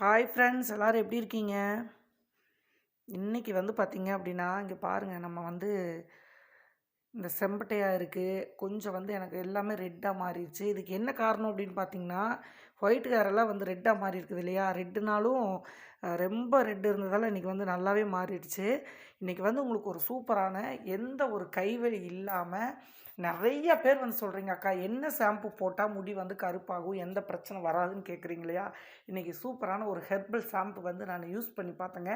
Hi friends எல்லோரும் எப்படி இருக்கீங்க? இன்றைக்கி வந்து பார்த்தீங்க அப்படின்னா இங்கே பாருங்கள் நம்ம வந்து இந்த செம்பட்டையாக இருக்குது கொஞ்சம் வந்து எனக்கு எல்லாமே ரெட்டாக மாறிடுச்சு. இதுக்கு என்ன காரணம் அப்படின்னு பார்த்தீங்கன்னா ஒயிட் காரெல்லாம் வந்து ரெட்டாக மாறி இருக்குது இல்லையா? ரெட்டுனாலும் ரொம்ப ரெட் இருந்ததால் இன்றைக்கி வந்து நல்லாவே மாறிடுச்சு. இன்றைக்கி வந்து உங்களுக்கு ஒரு சூப்பரான எந்த ஒரு கைவெளி இல்லாமல் நிறைய பேர் வந்து சொல்கிறீங்க அக்கா என்ன ஷாம்பு போட்டால் முடி வந்து கருப்பாகும்? எந்த பிரச்சனை வராதுன்னு கேட்குறீங்க இல்லையா? இன்றைக்கி சூப்பரான ஒரு ஹெர்பல் ஷாம்பு வந்து நான் யூஸ் பண்ணி பார்த்தேங்க.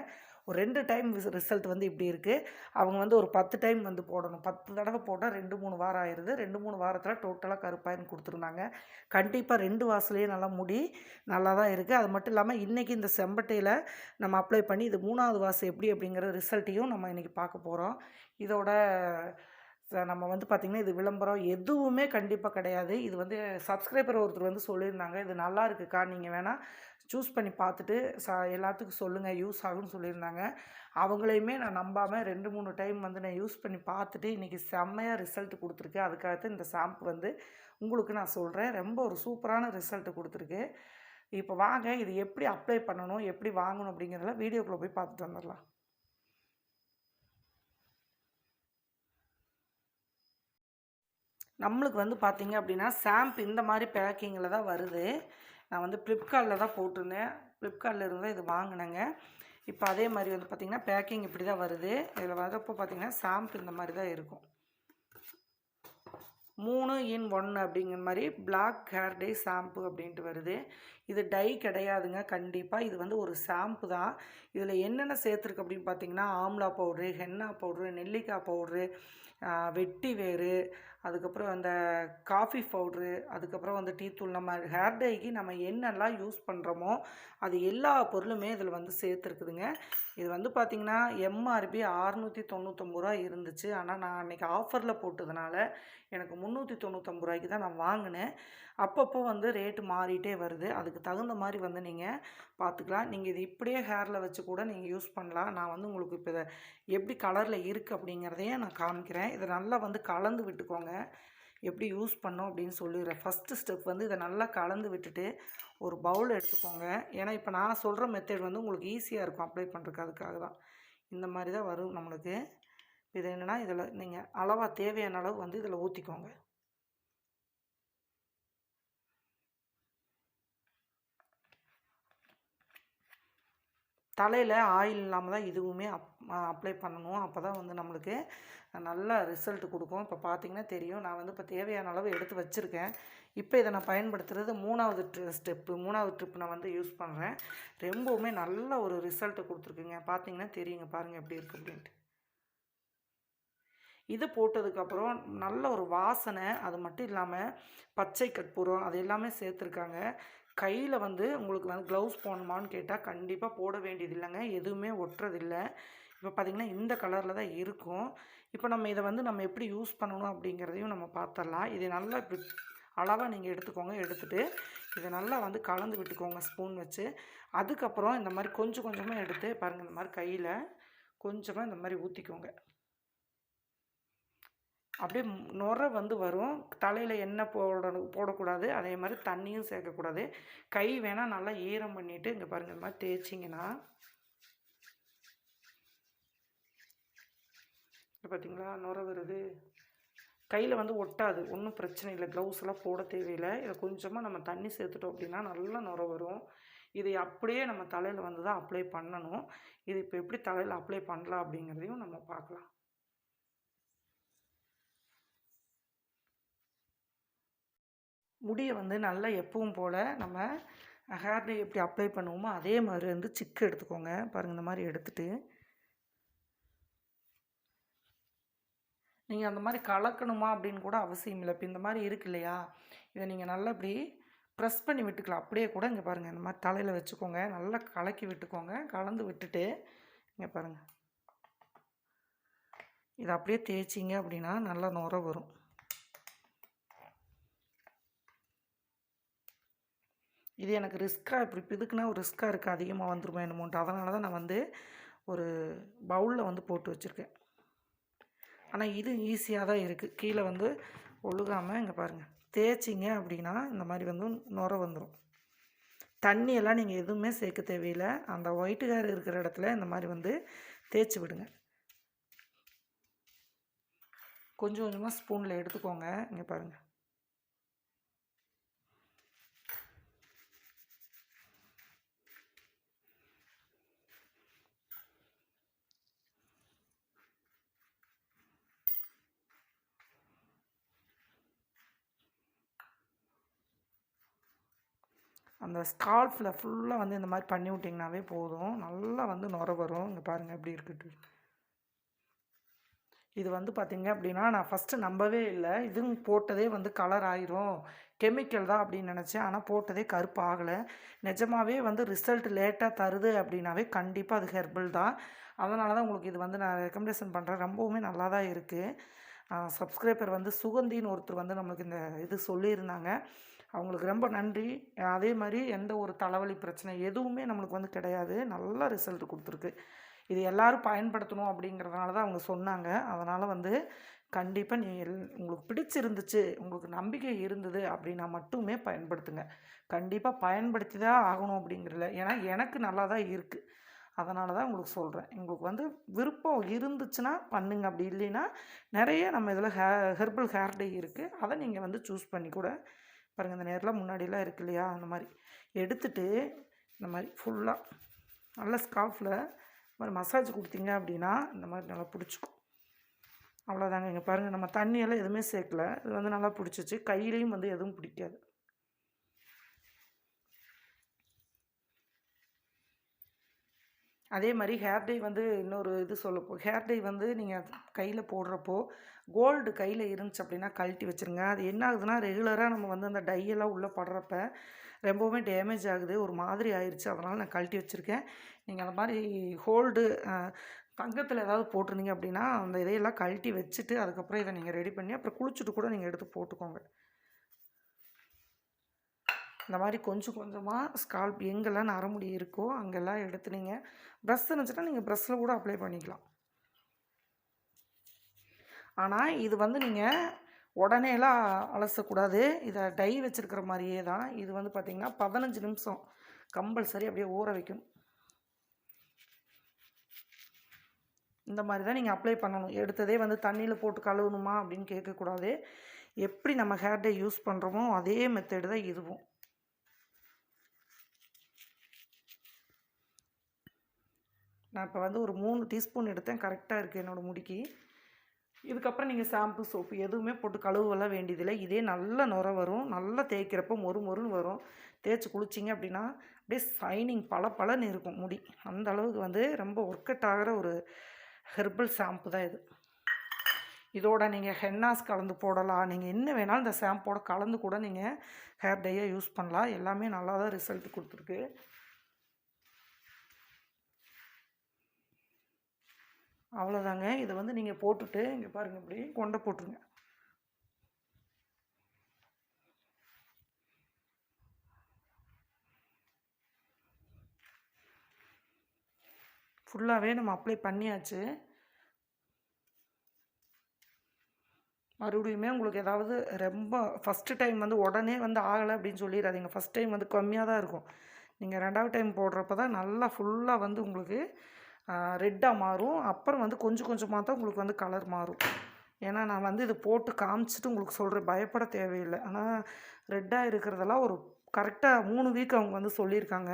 ஒரு ரெண்டு டைம் ரிசல்ட் வந்து இப்படி இருக்குது அவங்க வந்து ஒரு பத்து டைம் வந்து போடணும். பத்து தடவை போட்டால் ரெண்டு மூணு வாரம் ஆயிடுது ரெண்டு மூணு வாரத்தில் டோட்டலாக கருப்பாயின்னு கொடுத்துருந்தாங்க. கண்டிப்பாக ரெண்டு வாசலையே நல்லா முடி நல்லா தான் இருக்குது அது மட்டும் இல்லாமல் இன்றைக்கி இந்த செம்பட்டையில் நம்ம அப்ளை பண்ணி இது மூணாவது வாசம் எப்படி அப்படிங்கிற ரிசல்ட்டையும் நம்ம இன்றைக்கி பார்க்க போகிறோம் இதோட நம்ம வந்து பார்த்திங்கன்னா இது விளம்பரம் எதுவுமே கண்டிப்பாக கிடையாது. இது வந்து சப்ஸ்கிரைபர் ஒருத்தர் வந்து சொல்லியிருந்தாங்க. இது நல்லா இருக்குக்கா நீங்கள் வேணால் சூஸ் பண்ணி பார்த்துட்டு ச எல்லாத்துக்கும் சொல்லுங்கள் யூஸ் ஆகும்னு சொல்லியிருந்தாங்க. அவங்களையுமே நான் நம்பாமல் ரெண்டு மூணு டைம் வந்து நான் யூஸ் பண்ணி பார்த்துட்டு இன்றைக்கி செம்மையாக ரிசல்ட் கொடுத்துருக்கு. அதுக்காகத்தான் இந்த ஷாம்பு வந்து உங்களுக்கு நான் சொல்கிறேன் ரொம்ப ஒரு சூப்பரான ரிசல்ட் கொடுத்துருக்கு. இப்போ வாங்க இது எப்படி அப்ளை பண்ணணும் எப்படி வாங்கணும் அப்படிங்கிறதெல்லாம் வீடியோக்குள்ளே போய் பார்த்துட்டு வந்துடலாம். நம்மளுக்கு வந்து பார்த்தீங்க அப்படின்னா ஷாம்பு இந்த மாதிரி பேக்கிங்கில் தான் வருது. நான் வந்து ஃப்ளிப்கார்ட்டில் தான் போட்டிருந்தேன். ஃப்ளிப்கார்ட்டில் இருந்து இது வாங்கினேங்க. இப்போ அதே மாதிரி வந்து பார்த்திங்கன்னா பேக்கிங் இப்படி தான் வருது. இதில் வரப்போ பார்த்திங்கன்னா ஷாம்பு இந்த மாதிரி தான் இருக்கும். மூணு இன் ஒன் அப்படிங்கிற மாதிரி பிளாக் ஹேர் டே ஷாம்பு அப்படின்ட்டு வருது. இது டை கிடையாதுங்க கண்டிப்பாக இது வந்து ஒரு ஷாம்பு தான். இதில் என்னென்ன சேர்த்துருக்கு அப்படின்னு பார்த்தீங்கன்னா ஆம்லா பவுட்ரு ஹென்னா பவுட்ரு நெல்லிக்காய் பவுட்ரு வெட்டி வேறு அதுக்கப்புறம் அந்த காஃபி பவுட்ரு அதுக்கப்புறம் வந்து டீ தூள் நம்ம ஹேர் டைக்கு நம்ம என்னெல்லாம் யூஸ் பண்ணுறோமோ அது எல்லா பொருளுமே இதில் வந்து சேர்த்துருக்குதுங்க. இது வந்து பார்த்திங்கன்னா எம்ஆர்பி ஆறுநூற்றி தொண்ணூத்தொம்பது ரூபா இருந்துச்சு. ஆனால் நான் அன்றைக்கி ஆஃபரில் போட்டதுனால எனக்கு முந்நூற்றி தொண்ணூத்தொம்பது ரூபாய்க்கு தான் நான் வாங்கினேன். அப்பப்போ வந்து ரேட்டு மாறிட்டே வருது. அதுக்கு தகுந்த மாதிரி வந்து நீங்கள் பார்த்துக்கலாம் நீங்கள் இது இப்படியே ஹேரில் வச்சு கூட நீங்கள் யூஸ் பண்ணலாம். நான் வந்து உங்களுக்கு இப்போ இதை எப்படி கலரில் இருக்குது அப்படிங்கிறதையும் நான் காமிக்கிறேன். இதை நல்லா வந்து கலந்து விட்டுக்கோங்க. எப்படி யூஸ் பண்ணோம் அப்படின்னு சொல்லிடுறேன் ஃபஸ்ட்டு ஸ்டெப் வந்து இதை நல்லா கலந்து விட்டுட்டு ஒரு பவுல் எடுத்துக்கோங்க. ஏன்னா இப்போ நான் சொல்கிற மெத்தட் வந்து உங்களுக்கு ஈஸியாக இருக்கும் அப்ளை பண்ணுறதுக்கு அதுக்காக தான். இந்த மாதிரி தான் வரும் நம்மளுக்கு. இது என்னென்னா இதில் நீங்கள் அளவாக தேவையான அளவு வந்து இதில் ஊற்றிக்கோங்க தலையில் ஆயில் இல்லாமல் தான் இதுவுமே அப் அப்ளை பண்ணணும். அப்போ தான் வந்து நம்மளுக்கு நல்ல ரிசல்ட் கொடுக்கும். இப்போ பார்த்தீங்கன்னா தெரியும். நான் வந்து இப்போ தேவையான அளவு எடுத்து வச்சுருக்கேன். இப்போ இதை நான் பயன்படுத்துகிறது மூணாவது ஸ்டெப்பு மூணாவது ட்ரிப் நான் வந்து யூஸ் பண்ணுறேன் ரொம்பவுமே நல்ல ஒரு ரிசல்ட்டு கொடுத்துருக்குங்க. பார்த்திங்கன்னா தெரியுங்க. பாருங்கள் எப்படி இருக்குது அப்படின்ட்டு. இது போட்டதுக்கப்புறம் நல்ல ஒரு வாசனை. அது மட்டும் இல்லாமல் பச்சை கற்பூரம் அது எல்லாமே சேர்த்துருக்காங்க. கையில் வந்து உங்களுக்கு வந்து க்ளவுஸ் போடணுமான்னு கேட்டால் கண்டிப்பாக போட வேண்டியது இல்லைங்க. எதுவுமே ஒட்டுறதில்லை. இப்போ பார்த்திங்கன்னா இந்த கலரில் தான் இருக்கும். இப்போ நம்ம இதை வந்து நம்ம எப்படி யூஸ் பண்ணணும் அப்படிங்கிறதையும் நம்ம பார்த்துடலாம். இது நல்லா இப்படி அளவாக நீங்கள் எடுத்துக்கோங்க. எடுத்துகிட்டு இதை நல்லா வந்து கலந்து விட்டுக்கோங்க ஸ்பூன் வச்சு. அதுக்கப்புறம் இந்த மாதிரி கொஞ்சம் கொஞ்சமாக எடுத்து பாருங்கள் இந்த மாதிரி கையில் கொஞ்சமாக இந்த மாதிரி ஊற்றிக்கோங்க அப்படியே ம் வந்து வரும். தலையில் எண்ணெய் போட போடக்கூடாது. அதே மாதிரி தண்ணியும் சேர்க்கக்கூடாது. கை வேணால் நல்லா ஈரம் பண்ணிவிட்டு இங்கே பாருங்கள் இந்த மாதிரி தேய்ச்சிங்கன்னா பார்த்தீங்களா நுர வருது. கையில் வந்து ஒட்டாது. ஒன்றும் பிரச்சனை இல்லை. க்ளவுஸ் எல்லாம் போட தேவையில்லை. இதை கொஞ்சமாக நம்ம தண்ணி சேர்த்துட்டோம் அப்படின்னா நல்லா நுர வரும். இதை அப்படியே நம்ம தலையில் வந்து தான் அப்ளை பண்ணணும். இது இப்போ எப்படி தலையில் அப்ளை பண்ணலாம் அப்படிங்கிறதையும் நம்ம பார்க்கலாம். முடியை வந்து நல்லா எப்பவும் போல் நம்ம ஹேர் எப்படி அப்ளை பண்ணுவோமோ அதே மாதிரி வந்து சிக்கு எடுத்துக்கோங்க. பாருங்கள் இந்த மாதிரி எடுத்துகிட்டு நீங்கள் அந்த மாதிரி கலக்கணுமா அப்படின்னு கூட அவசியம் இல்லை. இப்போ இந்த மாதிரி இருக்கு இல்லையா? இதை நீங்கள் நல்லா இப்படி ப்ரெஸ் பண்ணி விட்டுக்கலாம். அப்படியே கூட இங்கே பாருங்கள் இந்த மாதிரி தலையில் வச்சுக்கோங்க. நல்லா கலக்கி விட்டுக்கோங்க. கலந்து விட்டுட்டு இங்கே பாருங்கள் இதை அப்படியே தேய்ச்சிங்க அப்படின்னா நல்லா நுர வரும். இது எனக்கு ரிஸ்க்காக இப்படி பிதுக்குனா ஒரு ரிஸ்க்காக இருக்குது அதிகமாக வந்துருமோ என்னமோன்ட்டு. அதனால தான் நான் வந்து ஒரு பவுலில் வந்து போட்டு வச்சுருக்கேன். ஆனால் இது ஈஸியாக தான் இருக்குது கீழே வந்து ஒழுகாமல் இங்கே பாருங்கள் தேய்ச்சிங்க அப்படின்னா இந்த மாதிரி வந்து நுர வந்துடும் தண்ணியெல்லாம் நீங்கள் எதுவுமே சேர்க்க தேவையில்லை. அந்த ஒயிட் ஹேர் இருக்கிற இடத்துல இந்த மாதிரி வந்து தேய்ச்சி விடுங்க. கொஞ்சம் கொஞ்சமாக ஸ்பூனில் எடுத்துக்கோங்க. இங்கே பாருங்கள் அந்த ஸ்கால்ஃபில் ஃபுல்லாக வந்து இந்த மாதிரி பண்ணி விட்டிங்கனாவே போதும். நல்லா வந்து நுர வரும். இங்கே பாருங்கள் எப்படி இருக்குது. இது வந்து பார்த்திங்க அப்படின்னா நான் ஃபஸ்ட்டு நம்பவே இல்லை. இதுவும் போட்டதே வந்து கலர் ஆயிரும். கெமிக்கல் தான் அப்படின்னு நினச்சேன். ஆனால் போட்டதே கருப்பு ஆகலை நிஜமாவே வந்து ரிசல்ட் லேட்டாக தருது அப்படின்னாவே கண்டிப்பாக அது ஹெர்பல் தான். அதனால தான் உங்களுக்கு இது வந்து நான் ரெக்கமெண்டேஷன் பண்ணுறேன் ரொம்பவுமே நல்லா தான் இருக்குது சப்ஸ்கிரைபர் வந்து சுகந்தின்னு ஒருத்தர் வந்து நம்மளுக்கு இந்த இது சொல்லியிருந்தாங்க. அவங்களுக்கு ரொம்ப நன்றி. அதே மாதிரி எந்த ஒரு தலைவலி பிரச்சனை எதுவுமே நம்மளுக்கு வந்து கிடையாது. நல்ல ரிசல்ட் கொடுத்துருக்கு. இது எல்லோரும் பயன்படுத்தணும் அப்படிங்கிறதுனால தான் அவங்க சொன்னாங்க. அதனால் வந்து கண்டிப்பாக நீ எல் உங்களுக்கு பிடிச்சிருந்துச்சு உங்களுக்கு நம்பிக்கை இருந்தது அப்படின்னா மட்டுமே பயன்படுத்துங்க. கண்டிப்பாக பயன்படுத்தி தான் ஆகணும் அப்படிங்கிறல ஏன்னா எனக்கு நல்லா தான் இருக்குது அதனால தான் உங்களுக்கு சொல்கிறேன் உங்களுக்கு வந்து விருப்பம் இருந்துச்சுன்னா பண்ணுங்க. அப்படி இல்லைன்னா நிறைய நம்ம இதில் ஹே ஹெர்பல் ஹேர் டே இருக்குது அதை நீங்கள் வந்து சூஸ் பண்ணி கூட பாருங்கள் இந்த நேரில் முன்னாடிலாம் இருக்கு இல்லையா? அந்த மாதிரி எடுத்துட்டு இந்த மாதிரி ஃபுல்லாக நல்ல ஸ்காஃபில் மாதிரி மசாஜ் கொடுத்தீங்க அப்படின்னா இந்த மாதிரி நல்லா பிடிச்சிக்கும் அவ்வளோதாங்க இங்கே பாருங்கள் நம்ம தண்ணியெல்லாம் எதுவுமே சேர்க்கல. இது வந்து நல்லா பிடிச்சிச்சு. கையிலையும் வந்து எதுவும் பிடிக்காது. அதே மாதிரி ஹேர் டை வந்து இன்னொரு இது சொல்லப்போ ஹேர் டை வந்து நீங்கள் கையில் போடுறப்போ கோல்டு கையில் இருந்துச்சு அப்படின்னா கழட்டி வச்சுருங்க. அது என்ன ஆகுதுன்னா ரெகுலராக நம்ம வந்து அந்த டையெல்லாம் உள்ளே படுறப்ப ரொம்பவுமே டேமேஜ் ஆகுது. ஒரு மாதிரி ஆயிடுச்சு அதனால் நான் கழட்டி வச்சுருக்கேன். நீங்கள் அந்த மாதிரி ஹோல்டு தங்கத்தில் ஏதாவது போட்டிருந்தீங்க அப்படின்னா அந்த இதையெல்லாம் கழட்டி வச்சுட்டு அதுக்கப்புறம் இதை நீங்கள் ரெடி பண்ணி அப்புறம் குளிச்சுட்டு கூட நீங்கள் எடுத்து போட்டுக்கோங்க. இந்த மாதிரி கொஞ்சம் கொஞ்சமாக ஸ்கால்ப் எங்கெல்லாம் நரமுடி இருக்கோ அங்கெல்லாம் எடுத்து நீங்கள் ப்ரெஷ் இருந்துச்சுன்னா நீங்கள் ப்ரெஷ்ஷில் கூட அப்ளை பண்ணிக்கலாம். ஆனால் இது வந்து நீங்கள் உடனேலாம் அலசக்கூடாது. இதை டை வச்சுருக்கிற மாதிரியே தான். இது வந்து பார்த்திங்கன்னா பதினஞ்சு நிமிஷம் கம்பல்சரி அப்படியே ஊற வைக்கணும். இந்த மாதிரி தான் நீங்கள் அப்ளை பண்ணணும். எடுத்ததே வந்து தண்ணியில் போட்டு கழுவணுமா அப்படின்னு கேட்கக்கூடாது. எப்படி நம்ம ஹேர் டே யூஸ் பண்ணுறோமோ அதே மெத்தடு தான் இதுவும். நான் இப்போ வந்து ஒரு மூணு டீஸ்பூன் எடுத்தேன். கரெக்டாக இருக்குது என்னோடய முடிக்கு. இதுக்கப்புறம் நீங்கள் ஷாம்பு சோப்பு எதுவுமே போட்டு கழுவெல்லாம் வேண்டியதில்லை. இதே நல்ல நுர வரும். நல்லா தேய்க்கிறப்போ மொறு மொறுன்னு வரும். தேய்ச்சி குளிச்சிங்க அப்படின்னா அப்படியே ஷைனிங் பல பலன்னு இருக்கும் முடி. அந்த அளவுக்கு வந்து ரொம்ப ஒர்க் அவுட் ஆகிற ஒரு ஹெர்பல் ஷாம்பு தான் இது. இதோட நீங்கள் ஹென்னாஸ் கலந்து போடலாம். நீங்கள் என்ன வேணாலும் இந்த ஷாம்போட கலந்து கூட நீங்கள் ஹேர் டையை யூஸ் பண்ணலாம். எல்லாமே நல்லா தான் ரிசல்ட் கொடுத்துருக்கு. அவ்வளோதாங்க. இதை வந்து நீங்கள் போட்டுட்டு இங்கே பாருங்கள் இப்படி கொண்டை போட்டுருங்க. ஃபுல்லாகவே நம்ம அப்ளை பண்ணியாச்சு. மறுபடியுமே உங்களுக்கு ஏதாவது ரொம்ப ஃபஸ்ட்டு டைம் வந்து உடனே வந்து ஆகலை அப்படின்னு சொல்லிடாதீங்க ஃபஸ்ட் டைம் வந்து கம்மியாக தான் இருக்கும். நீங்கள் ரெண்டாவது டைம் போடுறப்ப தான் நல்லா ஃபுல்லாக வந்து உங்களுக்கு ரெட்டாக மாறும். அப்புறம் வந்து கொஞ்சம் கொஞ்சமாக தான் உங்களுக்கு வந்து கலர் மாறும். ஏன்னா நான் வந்து இது போட்டு காமிச்சிட்டு உங்களுக்கு சொல்கிறேன் பயப்பட தேவையில்லை. ஆனால் ரெட்டாக இருக்கிறதெல்லாம் ஒரு கரெக்டாக மூணு வீக் அவங்க வந்து சொல்லியிருக்காங்க.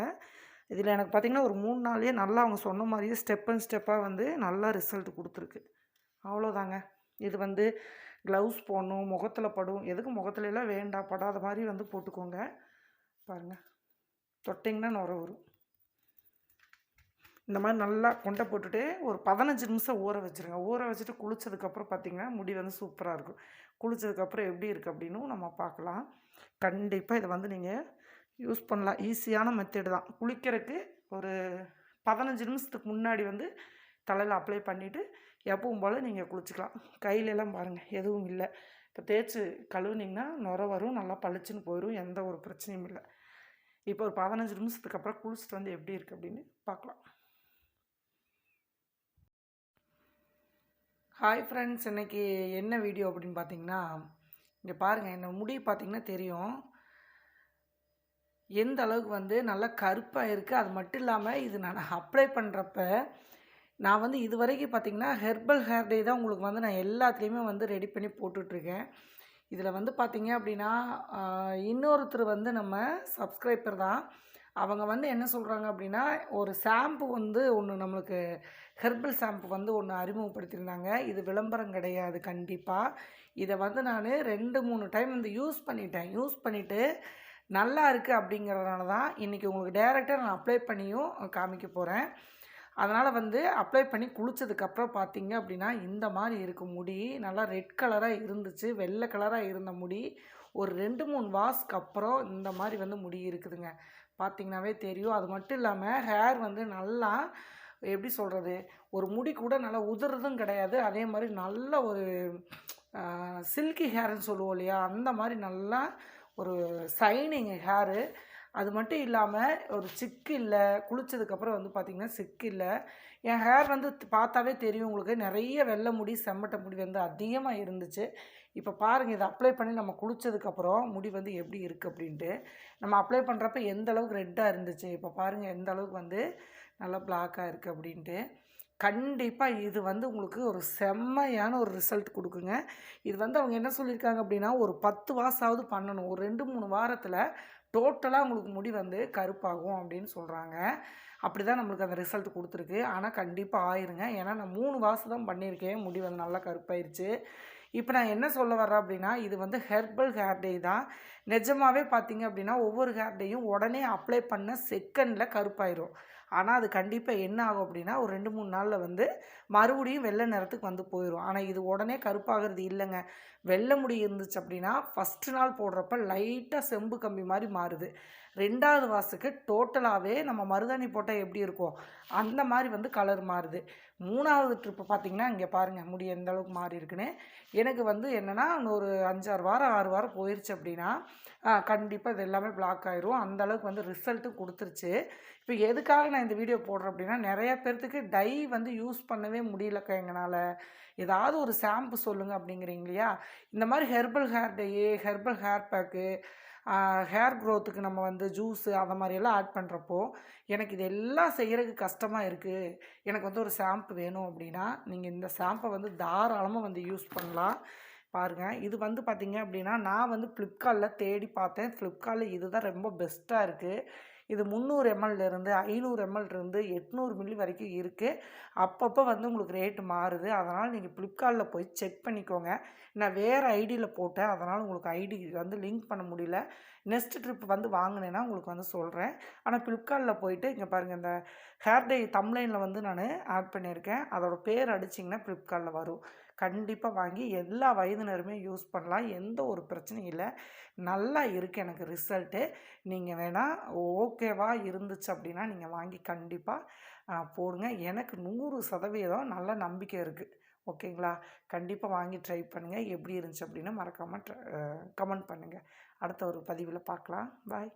இதில் எனக்கு பார்த்திங்கன்னா ஒரு மூணு நாள்லேயே நல்லா அவங்க சொன்ன மாதிரியே ஸ்டெப் அண்ட் ஸ்டெப்பாக வந்து நல்லா ரிசல்ட் கொடுத்துருக்கு. அவ்வளோதாங்க இது வந்து க்ளவுஸ் போடணும் முகத்தில் படும். எதுக்கு முகத்துலலாம் வேண்டாம் படாத மாதிரி வந்து போட்டுக்கோங்க. பாருங்கள் தொட்டிங்கன்னா நுர வரும். இந்த மாதிரி நல்லா கொண்டை போட்டுட்டு ஒரு பதினஞ்சு நிமிஷம் ஊற வச்சுருங்க. ஊற வச்சுட்டு குளித்ததுக்கப்புறம் பார்த்திங்கன்னா முடி வந்து சூப்பராக இருக்கும். குளித்ததுக்கப்புறம் எப்படி இருக்குது அப்படின்னும் நம்ம பார்க்கலாம். கண்டிப்பாக இதை வந்து நீங்கள் யூஸ் பண்ணலாம். ஈஸியான மெத்தேடு தான். குளிக்கிறதுக்கு ஒரு பதினஞ்சு நிமிஷத்துக்கு முன்னாடி வந்து தலையில் அப்ளை பண்ணிவிட்டு எப்பவும் போல் நீங்கள் குளிச்சிக்கலாம். கையிலெல்லாம் பாருங்கள் எதுவும் இல்லை. இப்போ தேய்ச்சி கழுவுனிங்கன்னா நுர வரும் நல்லா பளிச்சுன்னு போயிடும் எந்த ஒரு பிரச்சனையும் இல்லை. இப்போ ஒரு பதினஞ்சு நிமிஷத்துக்கு அப்புறம் குளிச்சுட்டு வந்து எப்படி இருக்குது அப்படின்னு பார்க்கலாம். ஹாய் ஃப்ரெண்ட்ஸ் இன்றைக்கி என்ன வீடியோ அப்படின்னு பார்த்தீங்கன்னா இங்கே பாருங்கள் என்ன முடி பார்த்திங்கன்னா தெரியும். எந்த அளவுக்கு வந்து நல்லா கருப்பாக இருக்குது அது மட்டும் இல்லாமல் இது நான் அப்ளை பண்ணுறப்ப நான் வந்து இது வரைக்கும் பார்த்தீங்கன்னா ஹெர்பல் ஹேர் டே தான் உங்களுக்கு வந்து நான் எல்லாத்துலேயுமே வந்து ரெடி பண்ணி போட்டுட்ருக்கேன். இதில் வந்து பார்த்திங்க அப்படின்னா இன்னொருத்தர் வந்து நம்ம சப்ஸ்கிரைபர் தான். அவங்க வந்து என்ன சொல்கிறாங்க அப்படின்னா ஒரு ஷாம்பு வந்து ஒன்று நம்மளுக்கு ஹெர்பல் ஷாம்பு வந்து ஒன்று அறிமுகப்படுத்தியிருந்தாங்க. இது விளம்பரம் கிடையாது கண்டிப்பாக இதை வந்து நான் ரெண்டு மூணு டைம் வந்து யூஸ் பண்ணிட்டேன். யூஸ் பண்ணிவிட்டு நல்லா இருக்குது அப்படிங்கிறதுனால தான் இன்றைக்கி உங்களுக்கு டேரெக்டாக நான் அப்ளை பண்ணியும் காமிக்க போகிறேன் அதனால் வந்து அப்ளை பண்ணி குளித்ததுக்கப்புறம் பார்த்தீங்க அப்படின்னா இந்த மாதிரி இருக்கும் முடி. நல்லா ரெட் கலராக இருந்துச்சு வெள்ளை கலராக இருந்த முடி. ஒரு ரெண்டு மூணு வாஸ்க்கு அப்புறம் இந்த மாதிரி வந்து முடி இருக்குதுங்க. பார்த்தீங்கன்னாவே தெரியும். அது மட்டும் இல்லாமல் ஹேர் வந்து நல்லா எப்படி சொல்கிறது ஒரு முடி கூட நல்லா உதிர்றதும் கிடையாது. அதே மாதிரி நல்ல ஒரு சில்கி ஹேர்னு சொல்லுவோம் இல்லையா? அந்த மாதிரி நல்லா ஒரு சைனிங் ஹேரு அது மட்டும் இல்லாமல் ஒரு சிக்கு இல்லை குளித்ததுக்கப்புறம் வந்து பார்த்திங்கன்னா சிக்கு இல்லை. என் ஹேர் வந்து பார்த்தாவே தெரியும் உங்களுக்கு. நிறைய வெள்ளை முடி செம்மட்டை முடி வந்து அதிகமாக இருந்துச்சு. இப்போ பாருங்கள் இதை அப்ளை பண்ணி நம்ம குளித்ததுக்கப்புறம் முடி வந்து எப்படி இருக்குது அப்படின்ட்டு. நம்ம அப்ளை பண்ணுறப்ப எந்த அளவுக்கு ரெட்டாக இருந்துச்சு? இப்போ பாருங்கள் எந்த அளவுக்கு வந்து நல்லா பிளாக்காக இருக்குது அப்படின்ட்டு. கண்டிப்பாக இது வந்து உங்களுக்கு ஒரு செம்மையான ஒரு ரிசல்ட் கொடுக்குங்க. இது வந்து அவங்க என்ன சொல்லியிருக்காங்க அப்படின்னா ஒரு பத்து வாசாவது பண்ணணும். ஒரு ரெண்டு மூணு வாரத்தில் டோட்டலாக உங்களுக்கு முடி வந்து கருப்பாகும் அப்படின்னு சொல்கிறாங்க அப்படி தான் நம்மளுக்கு அந்த ரிசல்ட் கொடுத்துருக்கு. ஆனால் கண்டிப்பாக ஆயிருங்க. ஏன்னா நான் மூணு வாசம் தான் பண்ணியிருக்கேன். முடி வந்து நல்லா கருப்பாயிருச்சு. இப்போ நான் என்ன சொல்ல வரேன் அப்படின்னா இது வந்து ஹெர்பல் ஹேர் டே தான். நிஜமாகவே பார்த்தீங்க அப்படின்னா ஒவ்வொரு ஹேர் டேயும் உடனே அப்ளை பண்ண செகண்டில் கருப்பாயிரும். ஆனால் அது கண்டிப்பாக என்ன ஆகும் அப்படின்னா ஒரு ரெண்டு மூணு நாளில் வந்து மறுபடியும் வெள்ளை நிறத்துக்கு வந்து போயிடும் ஆனால் இது உடனே கருப்பாகிறது இல்லைங்க. வெள்ளை முடி இருந்துச்சு அப்படின்னா ஃபஸ்ட்டு நாள் போடுறப்ப லைட்டாக செம்பு கம்பி மாதிரி மாறுது. ரெண்டாவது வாசுக்கு டோட்டலாகவே நம்ம மருதாணி போட்டால் எப்படி இருக்கும்? அந்த மாதிரி வந்து கலர் மாறுது. மூணாவது ட்ரிப்பு பார்த்தீங்கன்னா இங்கே பாருங்கள் முடி எந்த அளவுக்கு மாறி இருக்குன்னு. எனக்கு வந்து என்னென்னா ஒரு அஞ்சாறு வாரம் ஆறு வாரம் போயிடுச்சு அப்படின்னா கண்டிப்பாக இது எல்லாமே பிளாக் ஆயிரும். அந்த அளவுக்கு வந்து ரிசல்ட்டு கொடுத்துருச்சு. இப்போ எதுக்காக நான் இந்த வீடியோ போடுறேன் அப்படின்னா நிறைய பேர்த்துக்கு டை வந்து யூஸ் பண்ணவே முடியலக்கா எங்களால் ஏதாவது ஒரு ஷாம்பு சொல்லுங்கள் அப்படிங்கிறீங்க இல்லையா? இந்த மாதிரி herbal hair dye herbal hair pack hair க்ரோத்துக்கு நம்ம வந்து ஜூஸு அந்த மாதிரியெல்லாம் ஆட் பண்ணுறப்போ எனக்கு இது எல்லாம் செய்கிறதுக்கு கஷ்டமாக இருக்குது எனக்கு வந்து ஒரு ஷாம்பு வேணும் அப்படின்னா நீங்கள் இந்த ஷாம்பை வந்து தாராளமாக வந்து யூஸ் பண்ணலாம். பாருங்கள் இது வந்து பார்த்திங்க அப்படின்னா நான் வந்து ஃப்ளிப்கார்ட்டில் தேடி பார்த்தேன். ஃப்ளிப்கார்ட்டில் இதுதான் ரொம்ப பெஸ்ட்டாக இருக்குது இது முந்நூறு எம்எல்லேருந்து ஐநூறு எம்எல்லேருந்து எட்நூறு மில்லி வரைக்கும் இருக்குது அப்பப்போ வந்து உங்களுக்கு ரேட்டு மாறுது. அதனால் நீங்கள் ஃப்ளிப்கார்ட்டில் போய் செக் பண்ணிக்கோங்க. நான் வேறு ஐடியில் போட்டேன். அதனால் உங்களுக்கு ஐடி வந்து லிங்க் பண்ண முடியல. நெக்ஸ்ட் ட்ரிப் வந்து வாங்கினேன்னா உங்களுக்கு வந்து சொல்கிறேன் ஆனால் ஃப்ளிப்கார்ட்டில் போயிட்டு இங்கே பாருங்கள் இந்த ஹேர் டே தம்லைனில் வந்து நான் ஆட் பண்ணியிருக்கேன். அதோட பேர் அடிச்சிங்கன்னா ஃப்ளிப்கார்ட்டில் வரும். கண்டிப்பாக வாங்கி எல்லா வயதினருமே யூஸ் பண்ணலாம். எந்த ஒரு பிரச்சனையும் இல்லை. நல்லா இருக்குது எனக்கு ரிசல்ட்டு நீங்கள் வேணால் ஓகேவா இருந்துச்சு அப்படின்னா நீங்கள் வாங்கி கண்டிப்பாக போடுங்க. எனக்கு நூறு சதவீதம் நல்ல நம்பிக்கை இருக்குது ஓகேங்களா கண்டிப்பாக வாங்கி ட்ரை பண்ணுங்கள் எப்படி இருந்துச்சு அப்படின்னு மறக்காமல் கமெண்ட் பண்ணுங்கள் அடுத்த ஒரு பதிவில் பார்க்கலாம். பாய்.